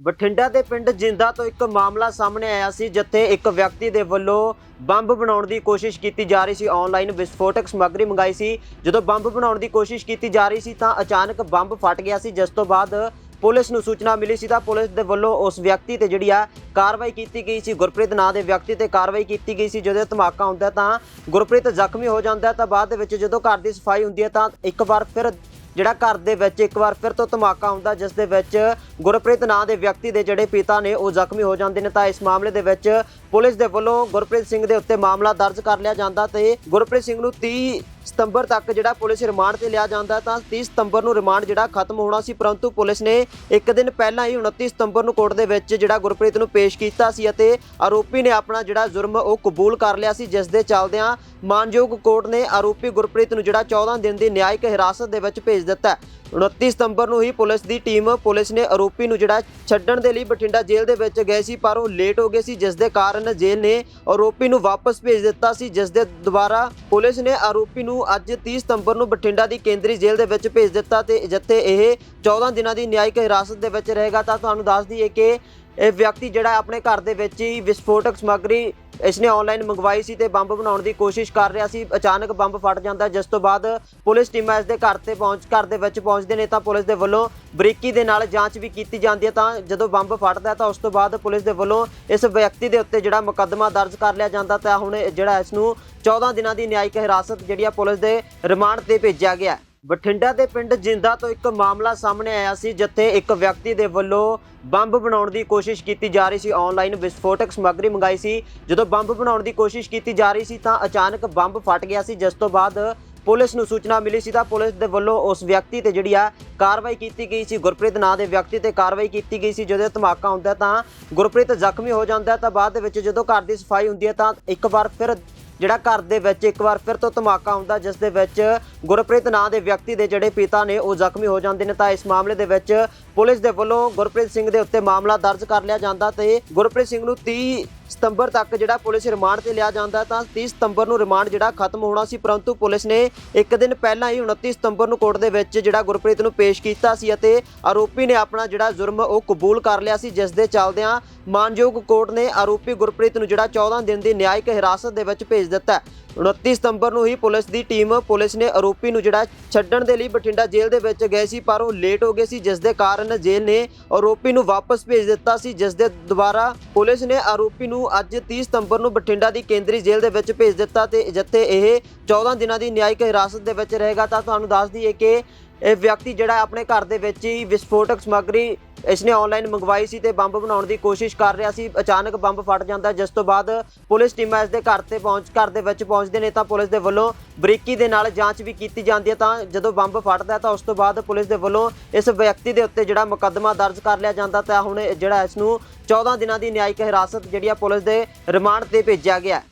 ਬਠਿੰਡਾ ਦੇ ਪਿੰਡ ਜਿੰਦਾ ਤੋਂ ਇੱਕ ਮਾਮਲਾ ਸਾਹਮਣੇ ਆਇਆ ਸੀ, ਜਿੱਥੇ ਇੱਕ ਵਿਅਕਤੀ ਦੇ ਵੱਲੋਂ ਬੰਬ ਬਣਾਉਣ ਦੀ ਕੋਸ਼ਿਸ਼ ਕੀਤੀ ਜਾ ਰਹੀ ਸੀ। ਆਨਲਾਈਨ ਵਿਸਫੋਟਕ ਸਮੱਗਰੀ ਮੰਗਾਈ ਸੀ। ਜਦੋਂ ਬੰਬ ਬਣਾਉਣ ਦੀ ਕੋਸ਼ਿਸ਼ ਕੀਤੀ ਜਾ ਰਹੀ ਸੀ, ਤਾਂ ਅਚਾਨਕ ਬੰਬ ਫਟ ਗਿਆ ਸੀ, ਜਿਸ ਤੋਂ ਬਾਅਦ ਪੁਲਿਸ ਨੂੰ ਸੂਚਨਾ ਮਿਲੀ ਸੀ। ਤਾਂ ਪੁਲਿਸ ਦੇ ਵੱਲੋਂ ਉਸ ਵਿਅਕਤੀ ਤੇ ਜਿਹੜੀ ਆ ਕਾਰਵਾਈ ਕੀਤੀ ਗਈ ਸੀ। ਗੁਰਪ੍ਰੀਤ ਨਾਂ ਦੇ ਵਿਅਕਤੀ ਤੇ ਕਾਰਵਾਈ ਕੀਤੀ ਗਈ ਸੀ। ਜਦੋਂ ਧਮਾਕਾ ਹੁੰਦਾ ਤਾਂ ਗੁਰਪ੍ਰੀਤ ਜ਼ਖਮੀ ਹੋ ਜਾਂਦਾ ਤਾਂ ਬਾਅਦ ਦੇ ਵਿੱਚ ਜਦੋਂ ਘਰ ਦੀ ਸਫ਼ਾਈ ਹੁੰਦੀ ਹੈ, ਤਾਂ ਇੱਕ ਵਾਰ ਫਿਰ ਜਿਹੜਾ ਘਰ ਦੇ ਵਿੱਚ ਇੱਕ ਵਾਰ ਫਿਰ ਤੋਂ ਧਮਾਕਾ ਹੁੰਦਾ ਜਿਸ ਦੇ ਵਿੱਚ ਗੁਰਪ੍ਰੀਤ ਨਾਂ ਦੇ ਵਿਅਕਤੀ ਦੇ ਜਿਹੜੇ ਪਿਤਾ ਨੇ ਉਹ ਜ਼ਖਮੀ ਹੋ ਜਾਂਦੇ ਨੇ, ਤਾਂ ਇਸ ਮਾਮਲੇ ਦੇ ਵਿੱਚ ਪੁਲਿਸ ਦੇ ਵੱਲੋਂ ਗੁਰਪ੍ਰੀਤ ਸਿੰਘ ਦੇ ਉੱਤੇ ਮਾਮਲਾ ਦਰਜ ਕਰ ਲਿਆ ਜਾਂਦਾ ਤੇ ਗੁਰਪ੍ਰੀਤ ਸਿੰਘ ਨੂੰ 30 ਸਤੰਬਰ ਤੱਕ ਜਿਹੜਾ ਪੁਲਿਸ ਰਿਮਾਂਡ ਤੇ ਲਿਆ ਜਾਂਦਾ, ਤਾਂ 30 ਸਤੰਬਰ ਨੂੰ ਰਿਮਾਂਡ ਜਿਹੜਾ ਖਤਮ ਹੋਣਾ ਸੀ, ਪਰੰਤੂ ਪੁਲਿਸ ਨੇ ਇੱਕ ਦਿਨ ਪਹਿਲਾਂ ਹੀ 29 ਸਤੰਬਰ ਨੂੰ ਕੋਰਟ ਦੇ ਵਿੱਚ ਜਿਹੜਾ ਗੁਰਪ੍ਰੀਤ ਨੂੰ ਪੇਸ਼ ਕੀਤਾ ਸੀ ਅਤੇ ਆਰੋਪੀ ਨੇ ਆਪਣਾ ਜਿਹੜਾ ਜੁਰਮ ਉਹ ਕਬੂਲ ਕਰ ਲਿਆ ਸੀ, ਜਿਸ ਦੇ ਚੱਲਦਿਆਂ ਮਾਨਯੋਗ ਕੋਰਟ ਨੇ ਆਰੋਪੀ ਗੁਰਪ੍ਰੀਤ ਨੂੰ ਜਿਹੜਾ 14 ਦਿਨ ਦੀ ਨਿਆਇਕ ਹਿਰਾਸਤ ਦੇ ਵਿੱਚ ਭੇਜ ਦਿੱਤਾ ਹੈ। 29 ਸਤੰਬਰ ਨੂੰ ਹੀ ਪੁਲਿਸ ਦੀ ਟੀਮ ਪੁਲਿਸ ਨੇ ਆਰੋਪੀ ਨੂੰ ਜਿਹੜਾ ਛੱਡਣ ਦੇ ਲਈ ਬਠਿੰਡਾ ਜੇਲ੍ਹ ਦੇ ਵਿੱਚ ਗਏ ਸੀ, ਪਰ ਉਹ ਲੇਟ ਹੋ ਗਏ ਸੀ, ਜਿਸ ਦੇ ਕਾਰਨ ਜੇਲ੍ਹ ਨੇ ਆਰੋਪੀ ਨੂੰ ਵਾਪਸ ਭੇਜ ਦਿੱਤਾ ਸੀ, ਜਿਸ ਦੇ ਦੁਆਰਾ ਪੁਲਿਸ ਨੇ ਆਰੋਪੀ ਨੂੰ ਅੱਜ 30 ਸਤੰਬਰ ਨੂੰ ਬਠਿੰਡਾ ਦੀ ਕੇਂਦਰੀ ਜੇਲ੍ਹ ਦੇ ਵਿੱਚ ਭੇਜ ਦਿੱਤਾ ਤੇ ਜਿੱਥੇ ਇਹ 14 ਦਿਨਾਂ ਦੀ ਨਿਆਇਕ ਹਿਰਾਸਤ ਦੇ ਵਿੱਚ ਰਹੇਗਾ ਤਾਂ ਤੁਹਾਨੂੰ ਦੱਸ ਦਈਏ ਕਿ ਇਹ ਵਿਅਕਤੀ ਜਿਹੜਾ ਆਪਣੇ ਘਰ ਦੇ ਵਿੱਚ ਹੀ ਵਿਸਫੋਟਕ ਸਮੱਗਰੀ ਇਸਨੇ ਆਨਲਾਈਨ ਮੰਗਵਾਈ ਸੀ ਤੇ ਬੰਬ ਬਣਾਉਣ ਦੀ ਕੋਸ਼ਿਸ਼ ਕਰ ਰਿਹਾ ਸੀ। ਅਚਾਨਕ ਬੰਬ ਫਟ ਜਾਂਦਾ, ਜਿਸ ਤੋਂ ਬਾਅਦ ਪੁਲਿਸ ਟੀਮਾਂ ਇਸ ਦੇ ਘਰ ਤੇ ਪਹੁੰਚ, ਘਰ ਦੇ ਵਿੱਚ ਪਹੁੰਚਦੇ ਨੇ ਤਾਂ ਪੁਲਿਸ ਦੇ ਵੱਲੋਂ ਬਰੀਕੀ ਦੇ ਨਾਲ ਜਾਂਚ ਵੀ ਕੀਤੀ ਜਾਂਦੀ ਹੈ। ਤਾਂ ਜਦੋਂ ਬੰਬ ਫਟਦਾ ਤਾਂ ਉਸ ਤੋਂ ਬਾਅਦ ਪੁਲਿਸ ਦੇ ਵੱਲੋਂ ਇਸ ਵਿਅਕਤੀ ਦੇ ਉੱਤੇ ਜਿਹੜਾ ਮੁਕੱਦਮਾ ਦਰਜ ਕਰ ਲਿਆ ਜਾਂਦਾ ਤਾਂ ਹੁਣ ਜਿਹੜਾ ਇਸ ਨੂੰ 14 ਦਿਨਾਂ ਦੀ ਨਿਆਇਕ ਹਿਰਾਸਤ ਜਿਹੜੀ ਆ ਪੁਲਿਸ ਦੇ ਰਿਮਾਂਡ ਤੇ ਭੇਜਿਆ ਗਿਆ ਬਠਿੰਡਾ ਦੇ ਪਿੰਡ ਜਿੰਦਾ ਤੋਂ ਇੱਕ ਮਾਮਲਾ ਸਾਹਮਣੇ ਆਇਆ ਸੀ, ਜਿੱਥੇ ਇੱਕ ਵਿਅਕਤੀ ਦੇ ਵੱਲੋਂ ਬੰਬ ਬਣਾਉਣ ਦੀ ਕੋਸ਼ਿਸ਼ ਕੀਤੀ ਜਾ ਰਹੀ ਸੀ। ਆਨਲਾਈਨ ਵਿਸਫੋਟਕ ਸਮੱਗਰੀ ਮੰਗਾਈ ਸੀ। ਜਦੋਂ ਬੰਬ ਬਣਾਉਣ ਦੀ ਕੋਸ਼ਿਸ਼ ਕੀਤੀ ਜਾ ਰਹੀ ਸੀ, ਤਾਂ ਅਚਾਨਕ ਬੰਬ ਫਟ ਗਿਆ ਸੀ। ਜਿਸ ਤੋਂ ਬਾਅਦ ਪੁਲਿਸ ਨੂੰ ਸੂਚਨਾ ਮਿਲੀ ਸੀ, ਤਾਂ ਪੁਲਿਸ ਦੇ ਵੱਲੋਂ ਉਸ ਵਿਅਕਤੀ ਤੇ ਜਿਹੜੀ ਆ ਕਾਰਵਾਈ ਕੀਤੀ ਗਈ ਸੀ। ਗੁਰਪ੍ਰੀਤ ਨਾਂ ਦੇ ਵਿਅਕਤੀ ਤੇ ਕਾਰਵਾਈ ਕੀਤੀ ਗਈ ਸੀ। ਜਦੋਂ ਧਮਾਕਾ ਹੁੰਦਾ ਤਾਂ ਗੁਰਪ੍ਰੀਤ ਜ਼ਖਮੀ ਹੋ ਜਾਂਦਾ ਤਾਂ ਬਾਅਦ ਦੇ ਵਿੱਚ ਜਦੋਂ ਘਰ ਦੀ ਸਫ਼ਾਈ ਹੁੰਦੀ ਹੈ, ਤਾਂ ਇੱਕ ਵਾਰ ਫਿਰ ਜਿਹੜਾ ਘਰ ਦੇ ਵਿੱਚ ਇੱਕ ਵਾਰ ਫਿਰ ਤੋਂ ਧਮਾਕਾ ਹੁੰਦਾ ਜਿਸ ਦੇ ਵਿੱਚ ਗੁਰਪ੍ਰੀਤ ਨਾਂ ਦੇ ਵਿਅਕਤੀ ਦੇ ਜਿਹੜੇ ਪਿਤਾ ਨੇ, ਉਹ ਜ਼ਖਮੀ ਹੋ ਜਾਂਦੇ ਨੇ। ਤਾਂ ਇਸ ਮਾਮਲੇ ਦੇ ਵਿੱਚ ਪੁਲਿਸ ਦੇ ਵੱਲੋਂ ਗੁਰਪ੍ਰੀਤ ਸਿੰਘ ਦੇ ਉੱਤੇ ਮਾਮਲਾ ਦਰਜ ਕਰ ਲਿਆ ਜਾਂਦਾ ਤੇ ਗੁਰਪ੍ਰੀਤ ਸਿੰਘ ਨੂੰ 30 ਸਤੰਬਰ ਤੱਕ ਜਿਹੜਾ ਪੁਲਿਸ ਰਿਮਾਂਡ ਤੇ ਲਿਆ ਜਾਂਦਾ, ਤਾਂ 30 ਸਤੰਬਰ ਨੂੰ ਰਿਮਾਂਡ ਜਿਹੜਾ ਖਤਮ ਹੋਣਾ ਸੀ, ਪਰੰਤੂ ਪੁਲਿਸ ਨੇ ਇੱਕ ਦਿਨ ਪਹਿਲਾਂ ਹੀ 29 ਸਤੰਬਰ ਨੂੰ ਕੋਰਟ ਦੇ ਵਿੱਚ ਜਿਹੜਾ ਗੁਰਪ੍ਰੀਤ ਨੂੰ ਪੇਸ਼ ਕੀਤਾ ਸੀ ਅਤੇ ਆਰੋਪੀ ਨੇ ਆਪਣਾ ਜਿਹੜਾ ਜੁਰਮ ਉਹ ਕਬੂਲ ਕਰ ਲਿਆ ਸੀ, ਜਿਸ ਦੇ ਚੱਲਦਿਆਂ ਮਾਨਯੋਗ ਕੋਰਟ ਨੇ ਆਰੋਪੀ ਗੁਰਪ੍ਰੀਤ ਨੂੰ ਜਿਹੜਾ 14 ਦਿਨ ਦੀ ਨਿਆਇਕ ਹਿਰਾਸਤ ਦੇ ਵਿੱਚ ਭੇਜ ਦਿੱਤਾ 29 ਸਤੰਬਰ ਨੂੰ ਹੀ ਪੁਲਿਸ ਦੀ ਟੀਮ ਪੁਲਿਸ ਨੇ ਆਰੋਪੀ ਨੂੰ ਜਿਹੜਾ ਛੱਡਣ ਦੇ ਲਈ ਬਠਿੰਡਾ ਜੇਲ੍ਹ ਦੇ ਵਿੱਚ ਗਏ ਸੀ, ਪਰ ਉਹ ਲੇਟ ਹੋ ਗਏ ਸੀ, ਜਿਸ ਦੇ ਕਾਰਨ ਜੇਲ੍ਹ ਨੇ ਆਰੋਪੀ ਨੂੰ ਵਾਪਸ ਭੇਜ ਦਿੱਤਾ ਸੀ, ਜਿਸ ਦੇ ਦੁਬਾਰਾ ਪੁਲਿਸ ਨੇ ਆਰੋਪੀ ਨੂੰ ਅੱਜ 30 ਸਤੰਬਰ ਨੂੰ ਬਠਿੰਡਾ ਦੀ ਕੇਂਦਰੀ ਜੇਲ੍ਹ ਦੇ ਵਿੱਚ ਭੇਜ ਦਿੱਤਾ ਤੇ ਜਿੱਥੇ ਇਹ 14 ਦਿਨਾਂ ਦੀ ਨਿਆਇਕ ਹਿਰਾਸਤ ਦੇ ਵਿੱਚ ਰਹੇਗਾ। ਤਾਂ ਤੁਹਾਨੂੰ ਦੱਸ ਦਈਏ ਕਿ ਇਹ ਵਿਅਕਤੀ ਜਿਹੜਾ ਆਪਣੇ ਘਰ ਦੇ ਵਿੱਚ ਹੀ ਵਿਸਫੋਟਕ ਸਮੱਗਰੀ ਇਸਨੇ ਆਨਲਾਈਨ ਮੰਗਵਾਈ ਸੀ ਤੇ ਬੰਬ ਬਣਾਉਣ ਦੀ ਕੋਸ਼ਿਸ਼ ਕਰ ਰਿਹਾ ਸੀ। ਅਚਾਨਕ ਬੰਬ ਫਟ ਜਾਂਦਾ, ਜਿਸ ਤੋਂ ਬਾਅਦ ਪੁਲਿਸ ਟੀਮਾਂ ਇਸ ਦੇ ਘਰ ਤੇ ਪਹੁੰਚ ਘਰ ਦੇ ਵਿੱਚ ਪਹੁੰਚਦੇ ਨੇ ਤਾਂ ਪੁਲਿਸ ਦੇ ਵੱਲੋਂ ਬਰੀਕੀ ਦੇ ਨਾਲ ਜਾਂਚ ਵੀ ਕੀਤੀ ਜਾਂਦੀ ਹੈ ਤਾਂ ਜਦੋਂ ਬੰਬ ਫਟਦਾ ਹੈ ਤਾਂ ਉਸ ਤੋਂ ਬਾਅਦ ਪੁਲਿਸ ਦੇ ਵੱਲੋਂ ਇਸ ਵਿਅਕਤੀ ਦੇ ਉੱਤੇ ਜਿਹੜਾ ਮੁਕੱਦਮਾ ਦਰਜ ਕਰ ਲਿਆ ਜਾਂਦਾ ਤਾਂ ਹੁਣ ਜਿਹੜਾ ਇਸ ਨੂੰ 14 ਦਿਨਾਂ ਦੀ ਨਿਆਇਕ ਹਿਰਾਸਤ ਜਿਹੜੀ ਆ ਪੁਲਿਸ ਦੇ ਰਿਮਾਂਡ ਤੇ ਭੇਜਿਆ ਗਿਆ